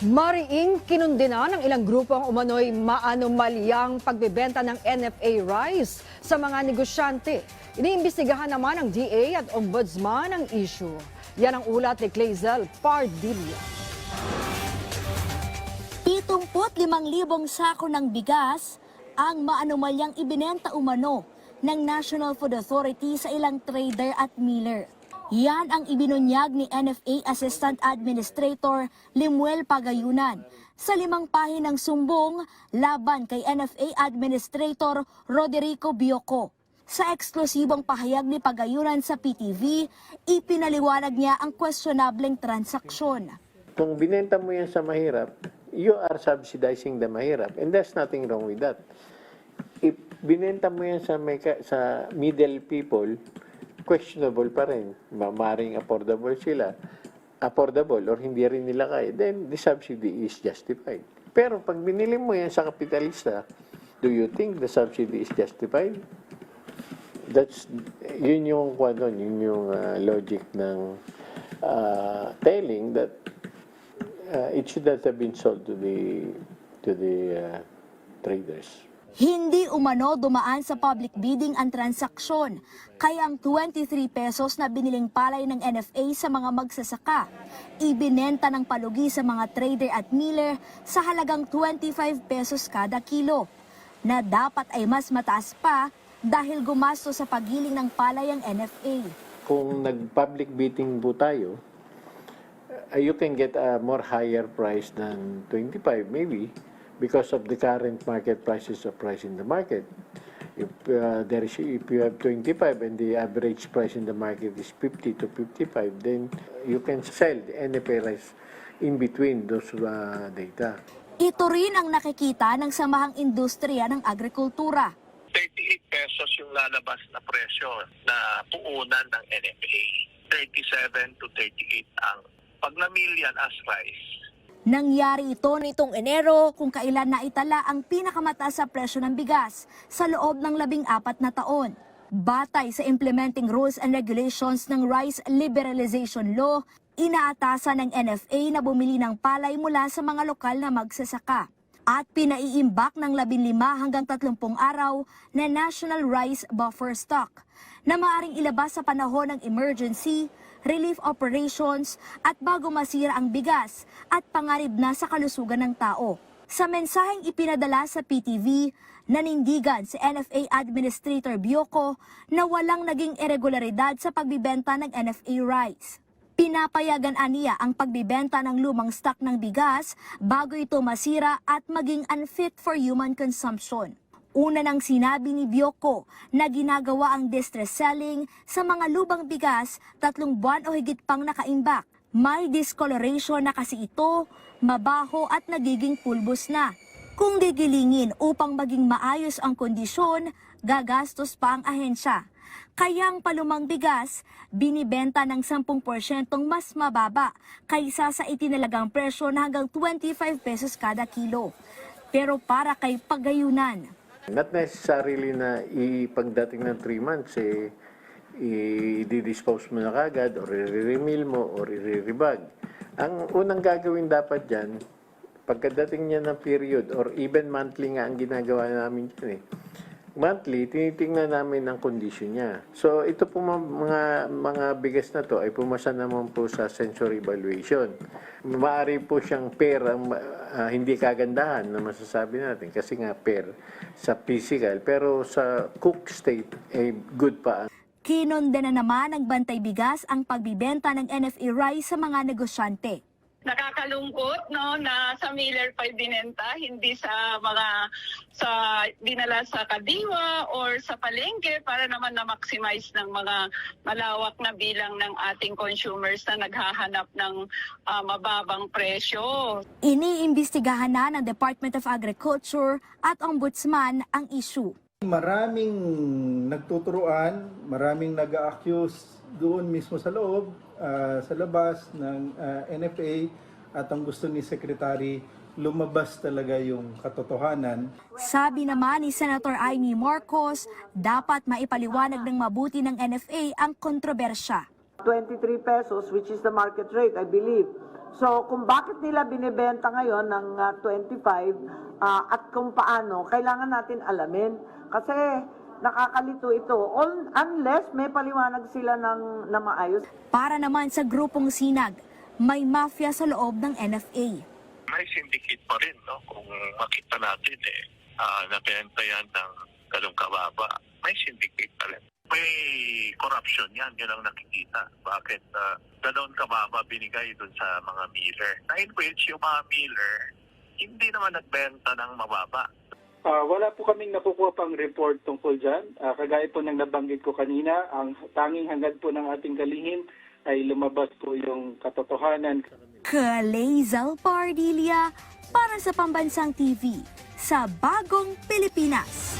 Mariing kinundina ng ilang grupo ang umano'y maanomalyang pagbebenta ng NFA rice sa mga negosyante. Iniimbestigahan naman ng DA at Ombudsman ang issue. Yan ang ulat ni Clazel Pardilla. 75,000 sako ng bigas ang maanomalyang ibinenta umano ng National Food Authority sa ilang trader at miller. Yan ang ibinunyag ni NFA Assistant Administrator Limuel Pagayunan sa limang pahinang sumbong laban kay NFA Administrator Roderico Bioco. Sa eksklusibong pahayag ni Pagayunan sa PTV, ipinaliwanag niya ang questionableng transaksyon. Kung binenta mo yan sa mahirap, you are subsidizing the mahirap. And there's nothing wrong with that. If binenta mo yan sa, may, sa middle people, questionable pa rin. Ma- Maring affordable sila. Affordable or hindi rin nila kaya, then the subsidy is justified. Pero pag binili mo yan sa kapitalista, do you think the subsidy is justified? That's, yun yung, ano, yun yung ah, logic ng ah, telling that uh, it should not have been sold to the to the uh, traders. Hindi umano dumaan sa public bidding ang transaksyon, kaya ang 23 pesos na biniling palay ng NFA sa mga magsasaka, ibinenta ng palugi sa mga trader at miller sa halagang 25 pesos kada kilo, na dapat ay mas mataas pa dahil gumasto sa pagiling ng palay ang NFA. Kung nag-public bidding po tayo, uh, you can get a more higher price than 25 maybe because of the current market prices of price in the market. If uh, there is if you have 25 and the average price in the market is 50 to 55, then you can sell the NFA rice in between those uh, data. Ito rin ang nakikita ng samahang industriya ng agrikultura. 38 pesos yung lalabas na presyo na puunan ng NFA. 37 to 38 ang pag as rice. Nangyari ito nitong Enero kung kailan naitala ang pinakamataas sa presyo ng bigas sa loob ng labing apat na taon. Batay sa implementing rules and regulations ng Rice Liberalization Law, inaatasan ng NFA na bumili ng palay mula sa mga lokal na magsasaka at pinaiimbak ng 15 hanggang 30 araw na National Rice Buffer Stock na maaring ilabas sa panahon ng emergency, relief operations at bago masira ang bigas at pangarib na sa kalusugan ng tao. Sa mensaheng ipinadala sa PTV, nanindigan si NFA Administrator Bioco na walang naging irregularidad sa pagbibenta ng NFA rice. Pinapayagan aniya ang pagbibenta ng lumang stock ng bigas bago ito masira at maging unfit for human consumption. Una nang sinabi ni Bioco na ginagawa ang distress selling sa mga lubang bigas tatlong buwan o higit pang nakaimbak. May discoloration na kasi ito, mabaho at nagiging pulbos na. Kung gigilingin upang maging maayos ang kondisyon, gagastos pa ang ahensya. Kaya ang palumang bigas, binibenta ng 10% mas mababa kaysa sa itinalagang presyo na hanggang 25 pesos kada kilo. Pero para kay pagayunan, Not necessarily na ipagdating ng 3 months, eh, i-dispose mo na kagad, or i-remeal mo, or i-rebag. Ang unang gagawin dapat dyan, pagkadating niya ng period, or even monthly nga ang ginagawa namin dyan eh. Monthly, tinitingnan namin ang kondisyon niya. So, ito po mga, mga, bigas na to ay pumasa naman po sa sensory evaluation. Maaari po siyang pair, ang, ah, hindi kagandahan na masasabi natin kasi nga pair sa physical. Pero sa cook state, ay good pa kinonde na naman ng Bantay Bigas ang pagbibenta ng NFA rice sa mga negosyante. Nakakalungkot no na sa Miller pa binenta hindi sa mga sa dinala sa Kadiwa or sa palengke para naman na maximize ng mga malawak na bilang ng ating consumers na naghahanap ng ah, mababang presyo. Iniimbestigahan na ng Department of Agriculture at Ombudsman ang issue. Maraming nagtuturuan, maraming nag-accuse doon mismo sa loob, ah, sa labas ng ah, NFA at ang gusto ni Secretary lumabas talaga yung katotohanan. Sabi naman ni Senator Amy Marcos, dapat maipaliwanag ng mabuti ng NFA ang kontrobersya. 23 pesos, which is the market rate, I believe, So kung bakit nila binibenta ngayon ng ah, 25 ah, at kung paano, kailangan natin alamin. Kasi nakakalito ito Un- unless may paliwanag sila ng, na maayos. Para naman sa grupong sinag, may mafia sa loob ng NFA. May syndicate pa rin, no? Kung makita natin, eh, ah, nabenta yan ng galong kababa. May syndicate pa rin. May corruption yan, yun ang nakikita. Bakit uh, galon kababa binigay dun sa mga miller? Na in which yung mga miller, hindi naman nagbenta ng mababa. Ah, wala po kaming nakukuha pang report tungkol dyan. Ah, kagaya po ng nabanggit ko kanina, ang tanging hangad po ng ating kalihim ay lumabas po yung katotohanan. Kalezal Pardilia para sa Pambansang TV sa Bagong Pilipinas.